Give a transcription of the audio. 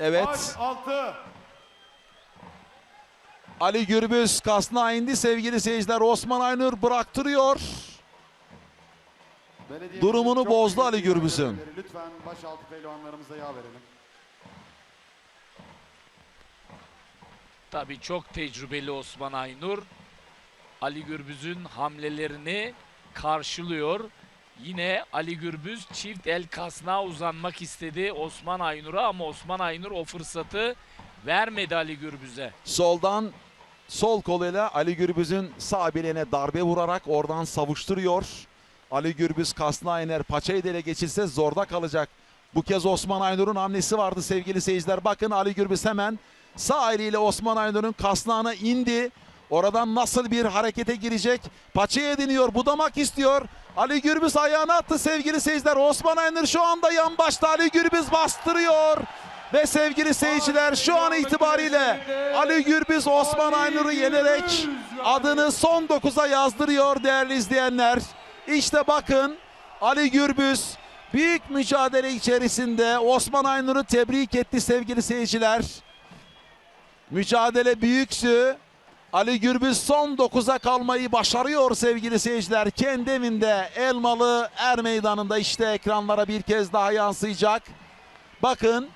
Evet. 6. Ali Gürbüz kasna indi sevgili seyirciler. Osman Aynur bıraktırıyor. Belediye Durumunu bozdu Ali Gürbüz'ün. Lütfen başaltı pehlivanlarımıza yağ verelim. Tabii çok tecrübeli Osman Aynur. Ali Gürbüz'ün hamlelerini karşılıyor. Yine Ali Gürbüz çift el kasnağa uzanmak istedi Osman Aynur'a ama Osman Aynur o fırsatı vermedi Ali Gürbüz'e. Soldan sol koluyla Ali Gürbüz'ün sağ bileğine darbe vurarak oradan savuşturuyor. Ali Gürbüz kasna iner paçayı dele geçilse zorda kalacak. Bu kez Osman Aynur'un hamlesi vardı sevgili seyirciler. Bakın Ali Gürbüz hemen sağ eliyle Osman Aynur'un kasnağına indi. Oradan nasıl bir harekete girecek? Paçayı ediniyor, budamak istiyor. Ali Gürbüz ayağına attı sevgili seyirciler. Osman Aynur şu anda yan başta Ali Gürbüz bastırıyor. Ve sevgili seyirciler şu an itibariyle Ali Gürbüz Osman Aynur'u yenerek adını son 9'a yazdırıyor değerli izleyenler. İşte bakın Ali Gürbüz büyük mücadele içerisinde Osman Aynur'u tebrik etti sevgili seyirciler. Mücadele büyüksü. Ali Gürbüz son 9'a kalmayı başarıyor sevgili seyirciler. Kendi evinde Elmalı Er Meydanı'nda işte ekranlara bir kez daha yansıyacak. Bakın